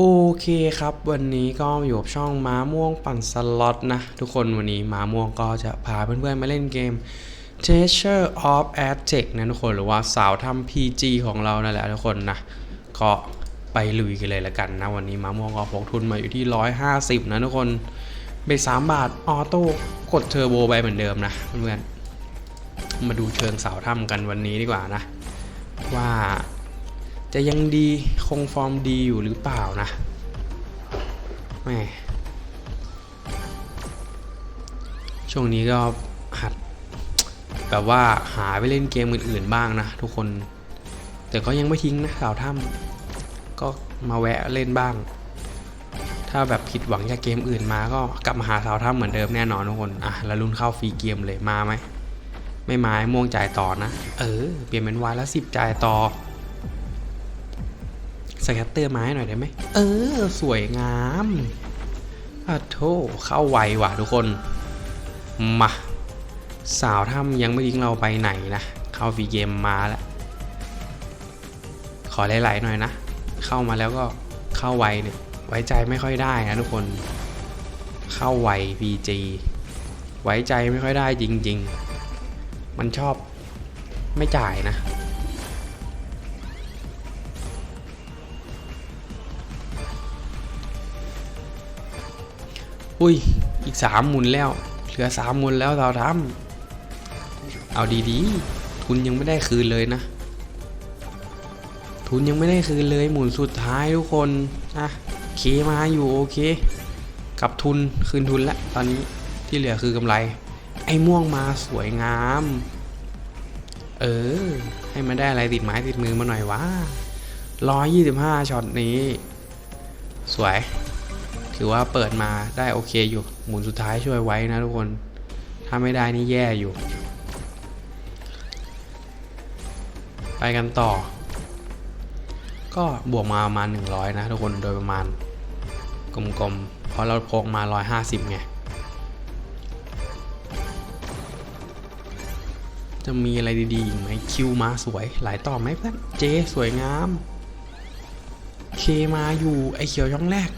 โอเคครับ วันนี้ก็อยู่กับช่องม้าม่วงปั่นสล็อตนะ ทุกคนวันนี้ม้าม่วงก็จะพาเพื่อนๆมาเล่นเกม Treasure of Aztec นะทุกคนหรือว่าสาวทำ PG ของเรานั่นแหละทุกคนนะ ก็ไปลุยกันเลยละกันนะ วันนี้ม้าม่วงก็พกทุนมาอยู่ที่ 150 นะทุกคนเบส3บาท ออโต้กดเทอร์โบไปเหมือนเดิมนะเพื่อนๆมาดูเชิงสาวถ้ำกันวันนี้ดีกว่านะ ว่า จะยังดีคงฟอร์มดีอยู่หรือเปล่านะแม่ช่วงนี้ก็หัดแบบว่าหาไปเล่นเกมอื่นๆบ้างนะ ทุกคน แต่ก็ยังไม่ทิ้งนะสาวถ้ำก็มาแวะเล่นบ้าง ถ้าแบบผิดหวังจากเกมอื่นมาก็กลับมาหาสาวถ้ำเหมือนเดิมแน่นอนทุกคนอะแล้วรุ่นเข้าฟรีเกมเลยมาไหมไม่มาม่วงจ่ายต่อนะ เออ เปลี่ยนเป็นวายละสิบจ่ายต่อ สแกตเตอร์มาให้หน่อยได้ไหม เออ สวยงามอะโทเข้าไวว่ะทุกคน มา สาวถ้ำยังไม่ทิ้งเราไปไหนนะ เข้าฟรีเกมมาแล้ว ขอไหลๆหน่อยนะ เข้ามาแล้วก็เข้าไวเนี่ย ไว้ใจไม่ค่อยได้นะทุกคน เข้าไว PG ไว้ใจไม่ค่อยได้จริง ๆ มันชอบไม่จ่ายนะ อุ้ย อีกสามหมุนแล้ว เหลือสามหมุนแล้วเราทำเอาดีๆ ทุนยังไม่ได้คืนเลยนะ ทุนยังไม่ได้คืนเลยหมุนสุดท้ายทุกคนอะเคมาอยู่โอเค กับทุนคืนทุนแล้วตอนนี้ที่เหลือคือกำไร ไอ้ม่วงมาสวยงาม เออ ให้มันได้อะไรติดไม้ติดมือมาหน่อยวะร้อยยี่สิบห้าช็อตนี้ สวย ถือว่าเปิดมาได้โอเคอยู่ หมุนสุดท้ายช่วยไว้นะทุกคน ถ้าไม่ได้นี่แย่อยู่ ไปกันต่อ ก็บวกมาประมาณ 100 นะทุกคนโดยประมาณ กลมๆ เพราะเราพกมา 150 ไง จะมีอะไรดีๆอีกไหมคิวมาสวย หลายต่อไหมเพื่อน เจสวยงาม เคมาอยู่ไอเขียวช่องแรก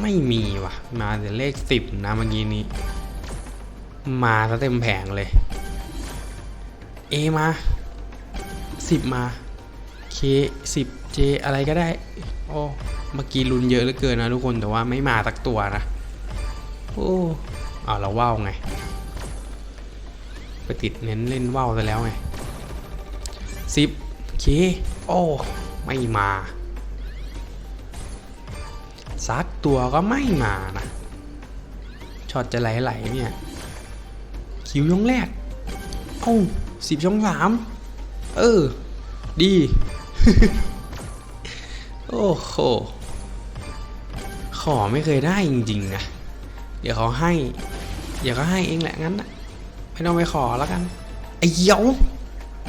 ไม่มีว่ะ มาแต่เลขสิบนะเมื่อกี้นี้ มาซะเต็มแผงเลย เอมาสิบมาเคสิบเจอะไรก็ได้ โอ้เมื่อกี้ลุ้นเยอะเหลือเกินนะทุกคนแต่ว่าไม่มาตักตัวนะ โอ้เอาเราว่าวไง ไปติดเน้นเล่นว่าวซะแล้วไงสิบเคโอ้ ไม่มา ตัวก็ไม่มานะช็อตจะไหลๆเนี่ย คิวช่องแรก เอ้าสิบช่องสามเออ ดี โอ้โห ขอไม่เคยได้จริงๆนะ เดี๋ยวเขาให้ เดี๋ยวเขาให้เองแหละงั้นนะไม่ต้องไปขอแล้วกัน ไอ้เหี้ยว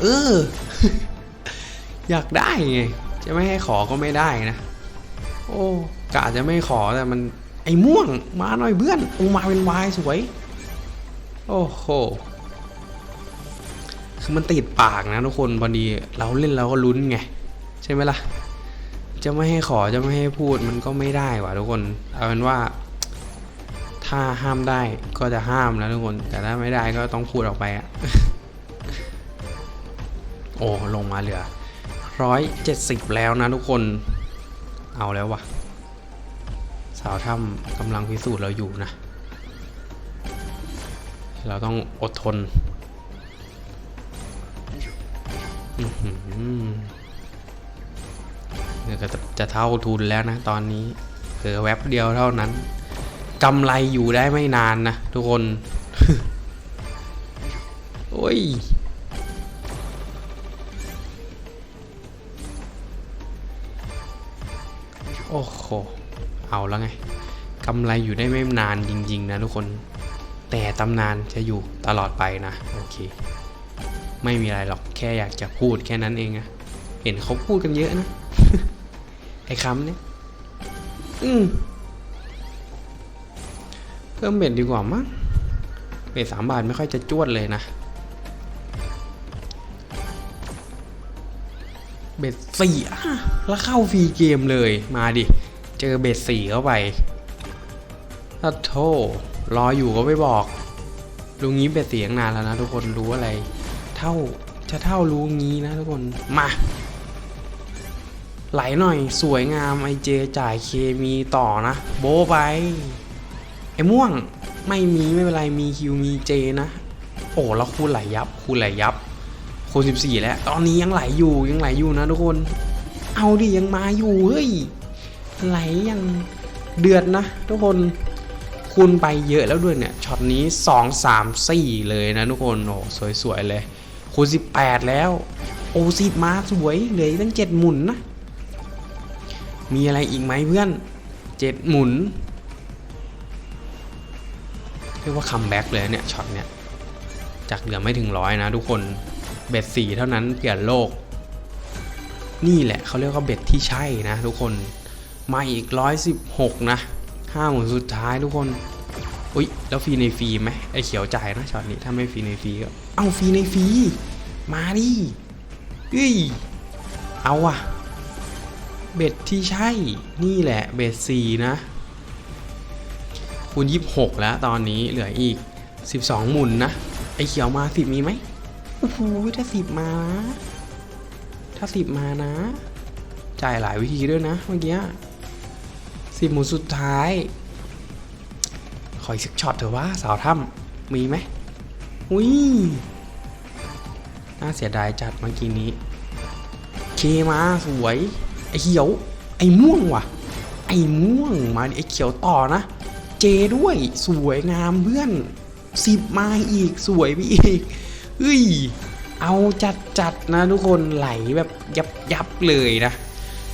เออ อยากได้ไง จะไม่ให้ขอก็ไม่ได้นะ โอ้ กะจะไม่ขอแต่มันไอ้ม่วงมาหน่อยเพื่อนอูมาเป็นวายสวย โอ้โหคือมันติดปากนะทุกคนพอดีเราเล่นเราก็ลุ้นไง ใช่ไหมล่ะ จะไม่ให้ขอจะไม่ให้พูดมันก็ไม่ได้ว่ะทุกคนเอาเป็นว่า ถ้าห้ามได้ก็จะห้ามนะทุกคน แต่ถ้าไม่ได้ก็ต้องพูดออกไปอะโอ้ลงมาเหลือร้อยเจ็ดสิบแล้วนะทุกคน เอาแล้ววะสาวถ้ำกำลังพิสูจน์เราอยู่นะ เราต้องอดทนเนี่ยก็จะจะเท่าทุนแล้วนะตอนนี้เผลอแวบเดียวเท่านั้นกำไรอยู่ได้ไม่นานนะทุกคน โอ้ยโอ้โห เอาแล้วไงกำไรอยู่ได้ไม่นานจริง ๆ นะทุกคน แต่ตำนานจะอยู่ตลอดไปนะโอเค ไม่มีอะไรหรอกแค่อยากจะพูดแค่นั้นเองนะเห็นเขาพูดกันเยอะนะ ไอ้คำเนี่ยอืมเพิ่มเบ็ดดีกว่ามั้งเบ็ดสามบาทไม่ค่อยจะจวดเลยนะ เบ็ดสี่อะแล้วเข้าฟรีเกมเลยมาดิ เจอเบสสี่เข้าไปถ้าโทรออยู่ก็ไม่บอกรู้งี้เบสสี่ตั้งนานแล้วนะทุกคนรู้อะไร เท่าจะเท่ารู้งี้นะทุกคนมาไหลหน่อยสวยงามไอเจจ่ายเคมีต่อนะ โบไปไอม่วงไม่มีไม่เป็นไรมีคิวมีเจนะ โอ้แล้วคูณไหลยับคูณไหลยับคูณ14 แล้ว ตอนนี้ยังไหลอยู่ยังไหลอยู่นะทุกคน เอาดิยังมาอยู่เฮ้ย ไหลยังเดือดนะ ทุกคนคูณไปเยอะแล้วด้วยเนี่ยช็อตนี้ 2 3 4 เลยนะทุกคนโอ้สวยๆเลยคูณ18 แล้ว โอ้สิบมาสวยเหลือตั้ง 7 หมุนนะ มีอะไรอีกไหมเพื่อน 7 หมุนเรียกว่าคัมแบ็กเลยเนี่ยช็อตเนี่ยจากเหลือไม่ถึงร้อยนะทุกคนเบ็ดสี่เท่านั้นเปลี่ยนโลก นี่แหละเขาเรียกว่าเบ็ดที่ใช่นะทุกคน มาอีกร้อยสิบหกนะห้าหมุนสุดท้ายทุกคนอุ้ยแล้วฟรีในฟรีไหมไอเขียวจ่ายนะช็อตนี้ถ้าไม่ฟรีในฟรีก็เอ้าฟรีในฟรีมาดิเฮ้ยเอาอะเบ็ดที่ใช่นี่แหละเบ็ดสี่นะคูณยี่สิบหกแล้วตอนนี้เหลืออีก 12 หมุนนะ ไอเขียวมาสิบมีไหมโอ้โหถ้าสิบมานะถ้าสิบมานะ จ่ายหลายวิธีด้วยนะเมื่อกี้ สิบหมุนสุดท้าย ขออีกสักช็อตเถอะว่าสาวถ้ำมีไหมอุ้ยน่าเสียดายจัดเมื่อกี้นี้ เคมาสวย ไอเขียว ไอม่วงว่ะ ไอม่วงมาดิไอเขียวต่อนะ เจด้วยสวยงามเพื่อนสิบมาอีกสวยไปอีกเฮ้ย เอาจัดจัดนะทุกคนไหลแบบยับยับเลยนะ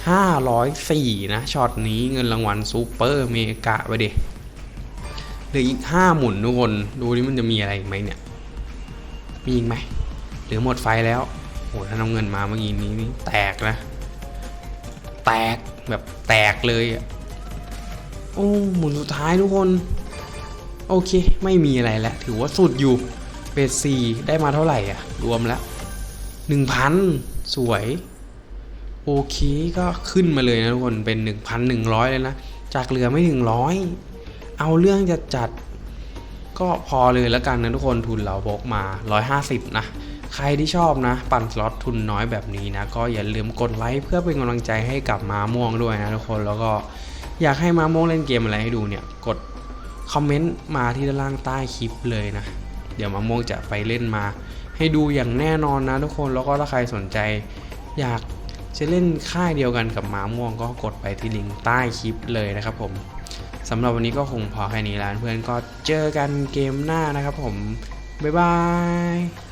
504 นะช็อตนี้เงินรางวัลซูเปอร์เมกะไปดิเหลืออีก 5 หมุนทุกคน ดูนี่มันจะมีอะไรอีกไหมเนี่ย มีอีกไหมหรือหมดไฟแล้วโหถ้าน้ำเงินมาเมื่อกี้นี้นี่แตกนะ แตกแบบแตกเลยอะโอ้หมุนสุดท้ายทุกคน โอเค ไม่มีอะไรแล้ว ถือว่าสุดอยู่เบสซีได้มาเท่าไหร่อะ รวมแล้วหนึ่งพันสวย โอเคก็ขึ้นมาเลยนะทุกคนเป็น 1,100 เลยนะ จากเหลือไม่ถึงร้อยเอาเรื่องจะจัดก็พอเลยแล้วกันนะทุกคนทุนเราบกมา 150 นะใครที่ชอบนะ ปั่นสล็อตทุนน้อยแบบนี้นะ ก็อย่าลืมกดไลค์เพื่อเป็นกำลังใจให้กับม้าม่วงด้วยนะทุกคนแล้วก็อยากให้ม้าม่วงเล่นเกมอะไรให้ดูเนี่ย กดคอมเมนต์มาที่ด้านล่างใต้คลิปเลยนะ เดี๋ยวม้าม่วงจะไปเล่นมา ให้ดูอย่างแน่นอนนะทุกคนแล้วก็ถ้าใครสนใจอยาก จะเล่นค่ายเดียวกันกับม้าม่วงก็กดไปที่ลิงก์ใต้คลิปเลยนะครับผมสำหรับวันนี้ก็คงพอแค่นี้แล้วเพื่อนก็เจอกันเกมหน้านะครับผม บ๊ายบาย